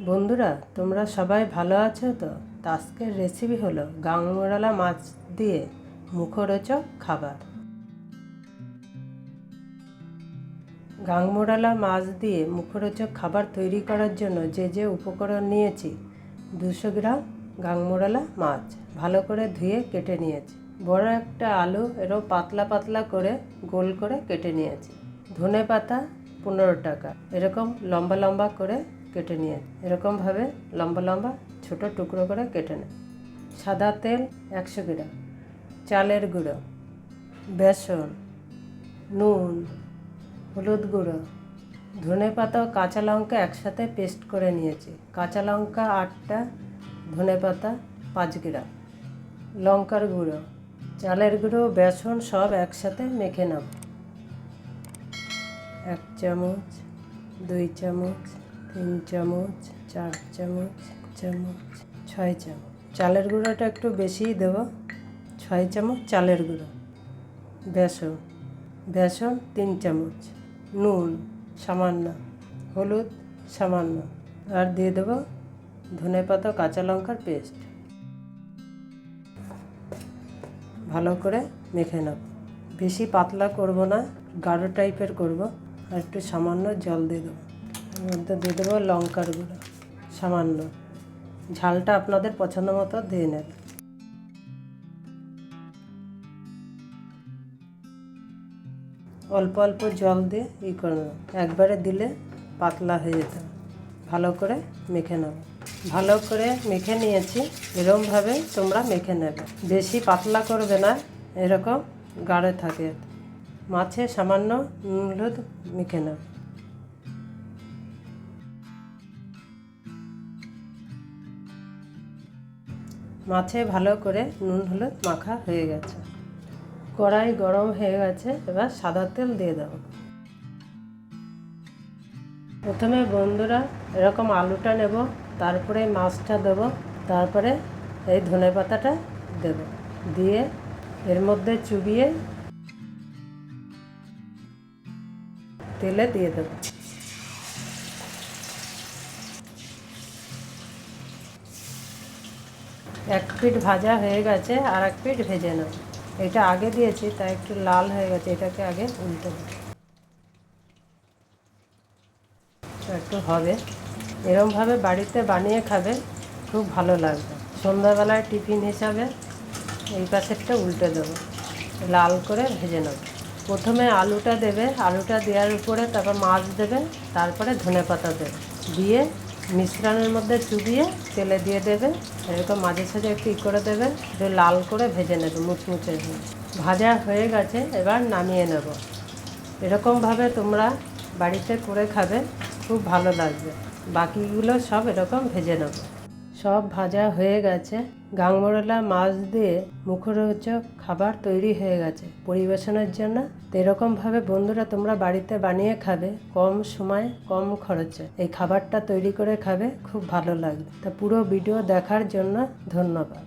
বন্ধুরা, তোমরা সবাই ভালো আছো তো? তো আজকের রেসিপি হলো গাংমোড়ালা মাছ দিয়ে মুখরোচক খাবার। গাংমোড়ালা মাছ দিয়ে মুখরোচক খাবার তৈরি করার জন্য যে যে উপকরণ নিয়েছি, দুশো গ্রাম গাংমোড়ালা মাছ ভালো করে ধুয়ে কেটে নিয়েছি। বড় একটা আলু এরকম পাতলা পাতলা করে গোল করে কেটে নিয়েছি। ধনে পাতা পনেরো টাকা, এরকম লম্বা লম্বা করে কেটে নিয়ে এরকমভাবে লম্বা লম্বা ছোট টুকরো করে কেটে নেয়। সাদা তেল একশো গ্রাম, চালের গুঁড়ো, বেসন, নুন, হলুদ গুঁড়ো, ধনে পাতা ও কাঁচা লঙ্কা একসাথে পেস্ট করে নিয়েছি। কাঁচা লঙ্কা আটটা, ধনে পাতা পাঁচ গ্রাম, লঙ্কার গুঁড়ো, চালের গুঁড়ো, বেসন সব একসাথে মেখে নেব। এক চামচ, দুই চামচ তিন চামচ, চার চামচ চামচ, ছয় চামচ। চালের গুঁড়োটা একটু বেশিই দেবো। ছয় চামচ চালের গুঁড়ো। বেসন। বেসন তিন চামচ। নুন সামান্য। হলুদ সামান্য। আর দিয়ে দেবো ধনে পাতা, কাঁচা লঙ্কার পেস্ট। ভালো করে মেখে নেব বেশি পাতলা করব না, গাঢ় টাইপের করব। আর একটু সামান্য জল দিয়ে দেবো। মধ্যে দিয়ে দেবো লঙ্কার গুঁড়ো, সামান্য। ঝালটা আপনাদের পছন্দ মতো দিয়ে নেবে অল্প অল্প জল দিয়ে ই করে নেব। একবারে দিলে পাতলা হয়ে যেত ভালো করে মেখে নেব। ভালো করে মেখে নিয়েছি। এরকমভাবে তোমরা মেখে নেবে। বেশি পাতলা করবে না, এরকম গাঢ় থাকে। মাছে সামান্য নুন হলুদ মেখে নেবে মাছে ভালো করে নুন, হলুদ মাখা হয়ে গেছে। কড়াই গরম হয়ে গেছে, এবার সাদা তেল দিয়ে দেবো। প্রথমে বন্ধুরা এরকম আলুটা নেব, তারপরে মাছটা দেব, তারপরে এই ধনে পাতাটা দেব। দিয়ে এর মধ্যে চুবিয়ে তেলে দিয়ে দেব। এক পিঠ ভাজা হয়ে গেছে আর এক পিঠ ভেজে নেব এটা আগে দিয়েছি, তাই একটু লাল হয়ে গেছে, এটাকে আগে উল্টে দেব একটু হবে। এরমভাবে বাড়িতে বানিয়ে খাবে, খুব ভালো লাগবে। সন্ধ্যাবেলায় টিফিন হিসাবে এই পাশেরটা উল্টে দেবো। লাল করে ভেজে নেব। প্রথমে আলুটা দেবে, আলুটা দেওয়ার উপরে তারপর মাছ দেবে, তারপরে ধনে পাতা দেবে। দিয়ে মিশ্রণের মধ্যে চুবিয়ে তেলে দিয়ে দেবে এরকম মাঝে সাঝে একটু ই করে দেবে একটু লাল করে ভেজে নেবে, মুচমুচে। ভাজা হয়ে গেছে, এবার নামিয়ে নেব। এরকমভাবে তোমরা বাড়িতে করে খাবে, খুব ভালো লাগবে। বাকিগুলো সব এরকম ভেজে নেব। সব ভাজা হয়ে গেছে। গাংমরলা মাছ দিয়ে মুখরোচক খাবার তৈরি হয়ে গেছে। পরিবেশনের জন্য তো এরকমভাবে বন্ধুরা তোমরা বাড়িতে বানিয়ে খাবে, কম সময় কম খরচে এই খাবারটা তৈরি করে খাবে, খুব ভালো লাগবে। তা পুরো ভিডিও দেখার জন্য ধন্যবাদ।